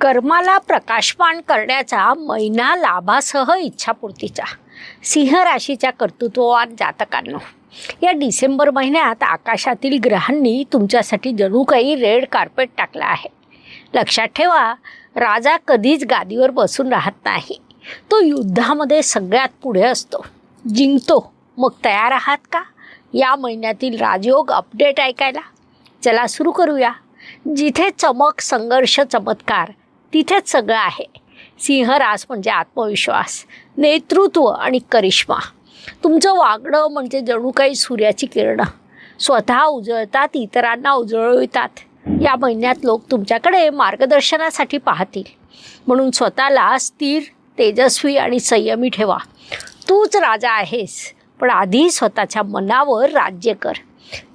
कर्माला प्रकाशमान करण्याचा महिना लाभासह इच्छापूर्तीचा. सिंह राशीच्या कर्तृत्ववान जातकांनो या डिसेंबर महिन्यात आकाशातील ग्रहांनी तुमच्यासाठी जणू काही रेड कार्पेट टाकला आहे. लक्षात ठेवा राजा कधीच गादीवर बसून राहत नाही. तो युद्धामध्ये सगळ्यात पुढे असतो. जिंकतो. मग तयार आहात का? या महिन्यातील राजयोग अपडेट ऐकायला. चला सुरू करूया. जिथे चमक संघर्ष चमत्कार तिथेच सगळं आहे. सिंहरास म्हणजे आत्मविश्वास नेतृत्व आणि करिश्मा. तुमचं वागणं म्हणजे जणू काही सूर्याची किरणं. स्वतः उजळतात इतरांना उजळवितात. या महिन्यात लोक तुमच्याकडे मार्गदर्शनासाठी पाहतील. म्हणून स्वतःला स्थिर तेजस्वी आणि संयमी ठेवा. तूच राजा आहेस पण आधी स्वतःच्या मनावर राज्य कर.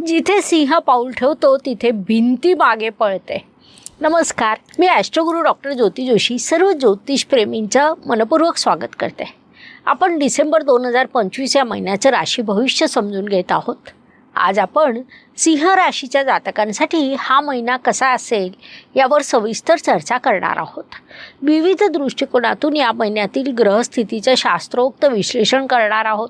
जिथे सिंह पाऊल ठेवतो तिथे भिंती मागे पळते. नमस्कार मी ॲस्ट्रोगुरू डॉक्टर ज्योती जोशी सर्व ज्योतिषप्रेमींचं मनपूर्वक स्वागत करते. आपण डिसेंबर दोन हजार पंचवीस या महिन्याचं राशी भविष्य समजून घेत आहोत. आज आपण सिंह राशीच्या जातकांसाठी हा महिना कसा असेल यावर सविस्तर चर्चा करणार आहोत. विविध दृष्टिकोनातून या महिन्यातील ग्रहस्थितीचं शास्त्रोक्त विश्लेषण करणार आहोत.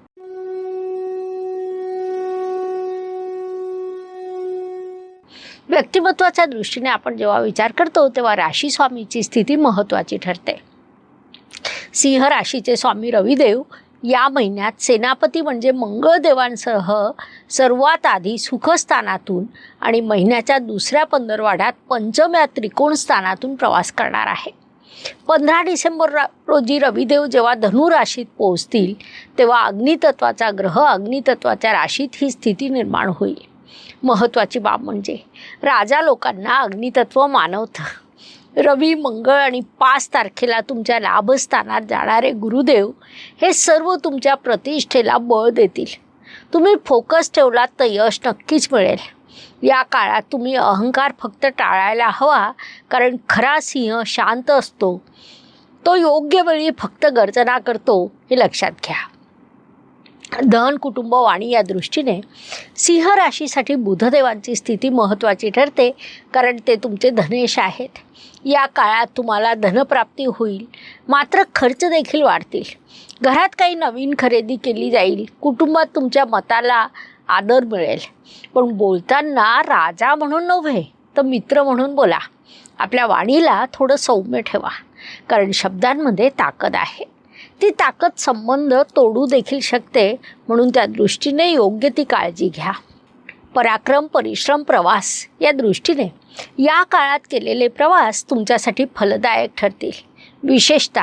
व्यक्तिमत्वाच्या दृष्टीने आपण जेव्हा विचार करतो तेव्हा राशी स्वामीची स्थिती महत्त्वाची ठरते. सिंह राशीचे स्वामी रविदेव या महिन्यात सेनापती म्हणजे मंगळदेवांसह सर्वात आधी सुखस्थानातून आणि महिन्याच्या दुसऱ्या पंधरवाड्यात पंचम्या त्रिकोण स्थानातून प्रवास करणार आहे. पंधरा डिसेंबर रोजी रविदेव जेव्हा धनु राशीत पोहोचतील तेव्हा अग्नितत्वाचा ग्रह अग्नितत्वाच्या राशीत ही स्थिती निर्माण होईल. महत्त्वाची बाब म्हणजे राजा लोकांना अग्नितत्व मानवतं. रवी मंगळ आणि पाच तारखेला तुमच्या लाभस्थानात जाणारे गुरुदेव हे सर्व तुमच्या प्रतिष्ठेला बळ देतील. तुम्ही फोकस ठेवलात तर यश नक्कीच मिळेल. या काळात तुम्ही अहंकार फक्त टाळायला हवा कारण खरा सिंह शांत असतो. तो योग्य वेळी फक्त गर्जना करतो हे लक्षात घ्या. धन कुटुंब वाणी या दृष्टीने सिंह राशीसाठी बुधदेवांची स्थिती महत्त्वाची ठरते कारण ते तुमचे धनेश आहेत. या काळात तुम्हाला धनप्राप्ती होईल मात्र खर्च देखील वाढतील. घरात काही नवीन खरेदी केली जाईल कुटुंबात तुमच्या मताला आदर मिळेल. पण बोलताना राजा म्हणून नव्हे तर मित्र म्हणून बोला. आपल्या वाणीला थोडं सौम्य ठेवा कारण शब्दांमध्ये ताकद आहे. ती ताकद संबंध तोडू देखील शकते म्हणून त्या दृष्टीने योग्य ती काळजी घ्या. पराक्रम परिश्रम प्रवास या दृष्टीने या काळात केलेले प्रवास तुमच्यासाठी फलदायक ठरतील. विशेषत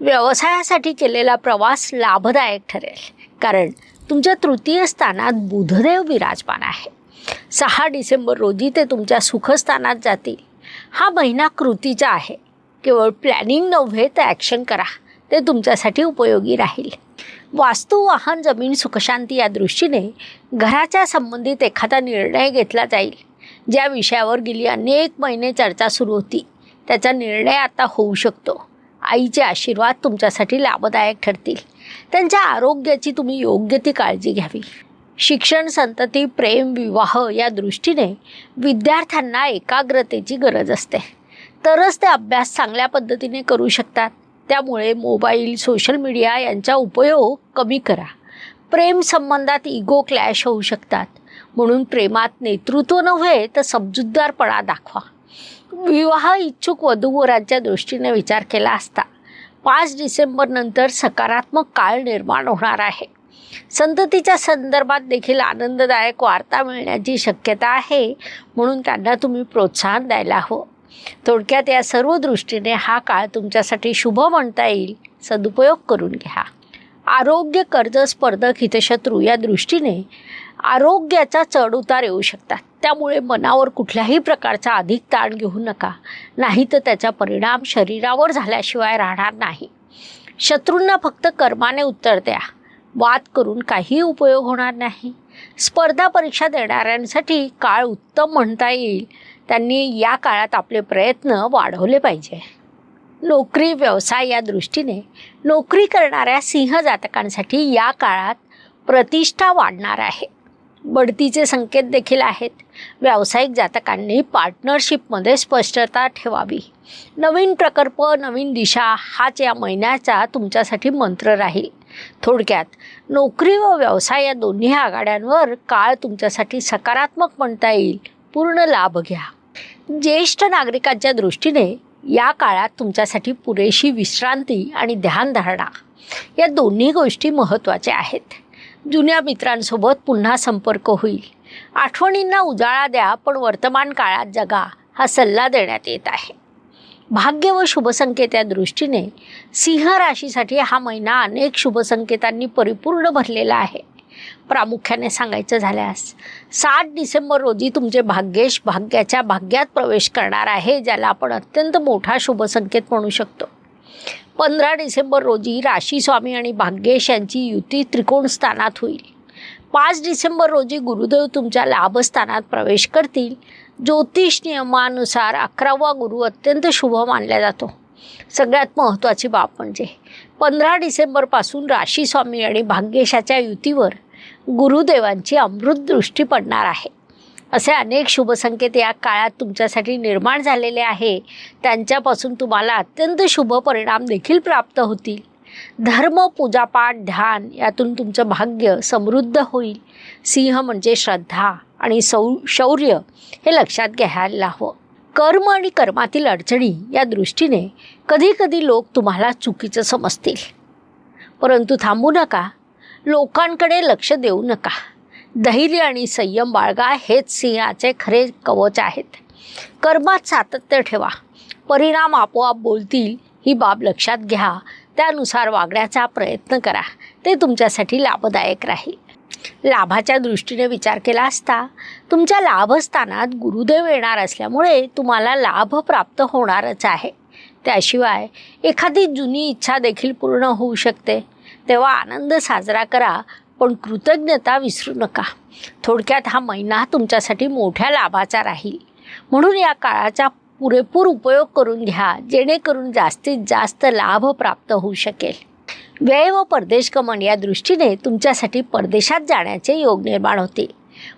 व्यवसायासाठी केलेला प्रवास लाभदायक ठरेल. कारण तुमच्या तृतीय स्थानात बुधदेव विराजमान आहे. सहा डिसेंबर रोजी ते तुमच्या सुखस्थानात जातील. हा महिना कृतीचा आहे. केवळ प्लॅनिंग नव्हे तर ॲक्शन करा. ते तुमच्यासाठी उपयोगी राहील. वास्तू वाहन जमीन सुखशांती या दृष्टीने घराच्या संबंधित एखादा निर्णय घेतला जाईल. ज्या विषयावर गेली अनेक महिने चर्चा सुरू होती. त्याचा निर्णय आता होऊ शकतो. आईचे आशीर्वाद तुमच्यासाठी लाभदायक ठरतील. त्यांच्या आरोग्याची तुम्ही योग्य ती काळजी घ्यावी. शिक्षण संतती प्रेम विवाह या दृष्टीने विद्यार्थ्यांना एकाग्रतेची गरज असते. तरच ते अभ्यास चांगल्या पद्धतीने करू शकतात. त्यामुळे मोबाईल सोशल मीडिया यांचा उपयोग कमी करा. प्रेम संबंधात इगो क्लॅश होऊ शकतात. म्हणून प्रेमात नेतृत्व नव्हे तर समजूतदारपणा दाखवा. विवाह इच्छुक वधूवरांच्या दृष्टीने विचार केला असता पाच डिसेंबर नंतर सकारात्मक काळ निर्माण होणार आहे. संततीच्या संदर्भात देखील आनंददायक वार्ता मिळण्याची शक्यता आहे म्हणून त्यांना तुम्ही प्रोत्साहन द्यायला हवं. थोडक्यात या सर्व दृष्टीने हा काळ तुमच्यासाठी शुभ म्हणता येईल. सदुपयोग करून घ्या. आरोग्य कर्ज स्पर्धक हितशत्रू या दृष्टीने आरोग्याचा चढउतार येऊ शकतात. त्यामुळे मनावर कुठल्याही प्रकारचा अधिक ताण घेऊ नका. नाही तर त्याचा परिणाम शरीरावर झाल्याशिवाय राहणार नाही. शत्रूंना फक्त कर्माने उत्तर द्या. वाद करून काही उपयोग होणार नाही. स्पर्धा परीक्षा देणाऱ्यांसाठी काळ उत्तम म्हणता येईल. त्यांनी या काळात आपले प्रयत्न वाढवले पाहिजे. नोकरी व्यवसाय या दृष्टीने नोकरी करणाऱ्या सिंह जातकांसाठी या काळात प्रतिष्ठा वाढणार आहे. बढतीचे संकेत देखील आहेत. व्यावसायिक जातकांनी पार्टनरशिपमध्ये स्पष्टता ठेवावी. नवीन प्रकल्प नवीन दिशा हाच या महिन्याचा तुमच्यासाठी मंत्र राहील. थोडक्यात नोकरी व व्यवसाय या दोन्ही आघाड्यांवर काळ तुमच्यासाठी सकारात्मक म्हणता येईल. पूर्ण लाभ घ्या. ज्येष्ठ नागरिकांच्या दृष्टीने या काळात तुमच्यासाठी पुरेशी विश्रांती आणि ध्यानधारणा या दोन्ही गोष्टी महत्त्वाच्या आहेत. जुन्या मित्रांसोबत पुन्हा संपर्क होईल. आठवणींना उजाळा द्या पण वर्तमान काळात जगा हा सल्ला देण्यात येत आहे. भाग्य व शुभसंकेत या दृष्टीने सिंह राशीसाठी हा महिना अनेक शुभसंकेतांनी परिपूर्ण भरलेला आहे. प्रामुख्याने सांगायचं झाल्यास सात डिसेंबर रोजी तुमचे भाग्येश भाग्याच्या भाग्यात प्रवेश करणार आहे ज्याला आपण अत्यंत मोठा शुभसंकेत म्हणू शकतो. पंधरा डिसेंबर रोजी राशी स्वामी आणि भाग्येश यांची युती त्रिकोण स्थानात होईल. पाच डिसेंबर रोजी गुरुदेव तुमच्या लाभस्थानात प्रवेश करतील. ज्योतिष नियमानुसार अकरावा गुरु अत्यंत शुभ मानला जातो. सगळ्यात महत्त्वाची बाब म्हणजे पंधरा डिसेंबरपासून राशी स्वामी आणि भाग्येशाच्या युतीवर गुरुदेवांची अमृत दृष्टी पडणार आहे. असे अनेक शुभसंकेत या काळात तुमच्यासाठी निर्माण झालेले आहे. त्यांच्यापासून तुम्हाला अत्यंत शुभ परिणाम देखील प्राप्त होतील. धर्म पूजापाठ ध्यान यातून तुमचं भाग्य समृद्ध होईल. सिंह म्हणजे श्रद्धा आणि सौ शौर्य हे लक्षात घ्यायला हवं. कर्म आणि कर्मातील अडचणी या दृष्टीने कधीकधी लोक तुम्हाला चुकीचं समजतील. परंतु थांबू नका लोकांकडे लक्ष देऊ नका. धैर्य आणि संयम बाळगा हेच सिंहाचे खरे कवच आहेत. कर्मात सातत्य ठेवा. परिणाम आपोआप बोलतील ही बाब लक्षात घ्या. त्यानुसार वागण्याचा प्रयत्न करा. ते तुमच्यासाठी लाभदायक राहील. लाभाच्या दृष्टीने विचार केला असता तुमच्या लाभस्थानात गुरुदेव येणार असल्यामुळे तुम्हाला लाभ प्राप्त होणारच आहे. त्याशिवाय एखादी जुनी इच्छा देखील पूर्ण होऊ शकते. तेव्हा आनंद साजरा करा पण कृतज्ञता विसरू नका. थोडक्यात हा महिना तुमच्यासाठी मोठ्या लाभाचा राहील. म्हणून या काळाचा पुरेपूर उपयोग करून घ्या जेणेकरून जास्तीत जास्त लाभ प्राप्त होऊ शकेल. व्यय व परदेश गमन या दृष्टीने तुमच्यासाठी परदेशात जाण्याचे योग निर्माण होते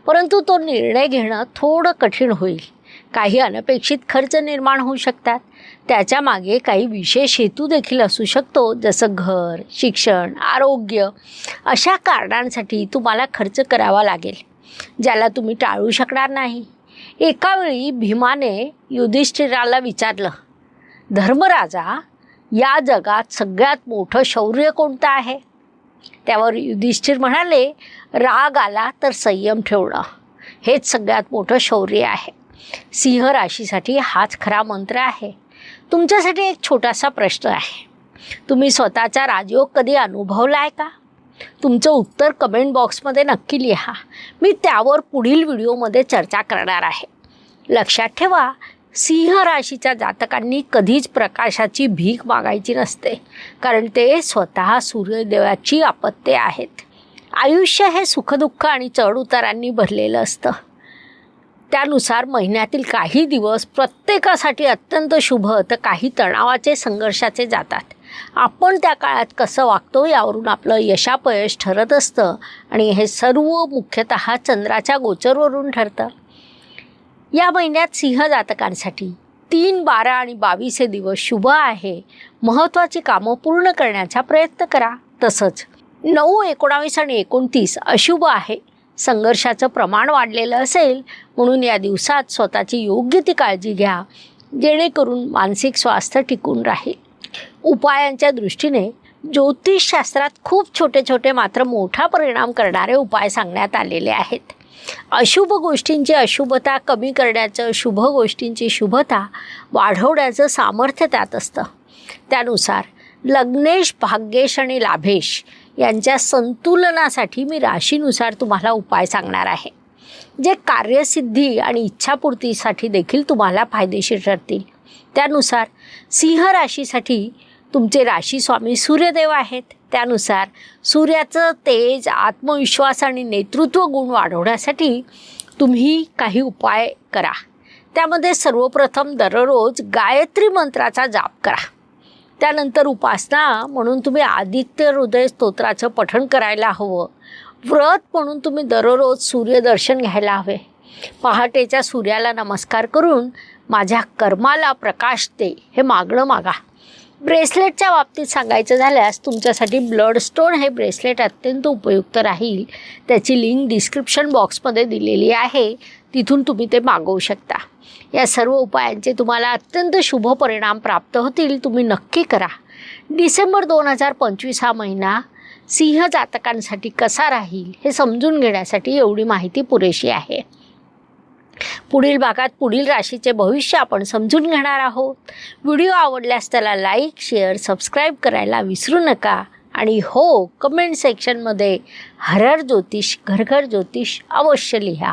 परंतु तो निर्णय घेणं थोडं कठीण होईल. काही अनपेक्षित खर्च निर्माण होऊ शकतात. त्याच्यामागे काही विशेष हेतू देखील असू शकतो जसं घर शिक्षण आरोग्य अशा कारणांसाठी तुम्हाला खर्च करावा लागेल ज्याला तुम्ही टाळू शकणार नाही. एकावेळी भीमाने युधिष्ठिराला विचारलं धर्मराजा या जगात सगळ्यात मोठं शौर्य कोणतं आहे? त्यावर युधिष्ठिर म्हणाले राग आला तर संयम ठेवणं. हेच सगळ्यात मोठं शौर्य आहे. सिंह राशीसाठी हाच खरा मंत्र आहे. तुमच्यासाठी एक छोटासा प्रश्न आहे. तुम्ही स्वतःचा राजयोग कधी अनुभवला आहे का? तुमचं उत्तर कमेंट बॉक्समध्ये नक्की लिहा. मी त्यावर पुढील व्हिडिओमध्ये चर्चा करणार आहे. लक्षात ठेवा सिंह राशीच्या जातकांनी कधीच प्रकाशाची भीक मागायची नसते. कारण ते स्वतः सूर्यदेवाची आपत्ते आहेत. आयुष्य हे सुखदुःख आणि चढउतारांनी भरलेलं असतं. त्यानुसार महिन्यातील काही दिवस प्रत्येकासाठी अत्यंत शुभ तर काही तणावाचे संघर्षाचे जातात. आपण त्या काळात कसं वागतो यावरून आपलं यशापयश ठरत असतं आणि हे सर्व मुख्यतः चंद्राच्या गोचरवरून ठरतं. या महिन्यात सिंह जातकांसाठी तीन बारा आणि बावीस हे दिवस शुभ आहे. महत्त्वाची कामं पूर्ण करण्याचा प्रयत्न करा. तसंच नऊ एकोणावीस आणि एकोणतीस अशुभ आहे. संघर्षाचं प्रमाण वाढलेलं असेल म्हणून या दिवसात स्वतःची योग्य ती काळजी घ्या जेणेकरून मानसिक स्वास्थ्य टिकून राहील. उपायांच्या दृष्टीने ज्योतिषशास्त्रात खूप छोटे छोटे मात्र मोठा परिणाम करणारे उपाय सांगण्यात आलेले आहेत. अशुभ गोष्टींची अशुभता कमी करण्याचं शुभ गोष्टींची शुभता वाढवण्याचं सामर्थ्य त्यात असतं. त्यानुसार लग्नेश भाग्येश आणि लाभेश यांच्या संतुलनासाठी मी राशीनुसार तुम्हाला उपाय सांगणार आहे. जे कार्यसिद्धी आणि इच्छापूर्तीसाठी देखील तुम्हाला फायदेशीर ठरतील. त्यानुसार सिंह राशीसाठी तुमचे राशी स्वामी सूर्यदेव आहेत. त्यानुसार सूर्याचं तेज आत्मविश्वास आणि नेतृत्व गुण वाढवण्यासाठी तुम्ही काही उपाय करा. त्यामध्ये सर्वप्रथम दररोज गायत्री मंत्राचा जाप करा. त्यानंतर उपासना म्हणून तुम्ही आदित्य हृदय स्तोत्राचं पठण करायला हवं. व्रत म्हणून तुम्ही दररोज सूर्यदर्शन घ्यायला हवे. पहाटेच्या सूर्याला नमस्कार करून माझ्या कर्माला प्रकाश दे हे मागणं मागा. ब्रेसलेटच्या बाबतीत सांगायचं झाल्यास तुमच्यासाठी ब्लड स्टोन हे ब्रेसलेट अत्यंत उपयुक्त राहील. त्याची लिंक डिस्क्रिप्शन बॉक्समध्ये दिलेली आहे. तिथून तुम्ही ते मागवू शकता. या सर्व उपायांचे तुम्हाला अत्यंत शुभ परिणाम प्राप्त होतील. तुम्ही नक्की करा. डिसेंबर दोन हजार पंचवीस हा महिना सिंह जातकांसाठी कसा राहील हे समजून घेण्यासाठी एवढी माहिती पुरेशी आहे. पुढील भागात पुढील राशीचे भविष्य आपण समजून घेणार आहोत. व्हिडिओ आवडल्यास त्याला लाईक शेअर सबस्क्राईब करायला विसरू नका. आणि हो कमेंट सेक्शनमध्ये हरर ज्योतिष घरघर ज्योतिष अवश्य लिहा.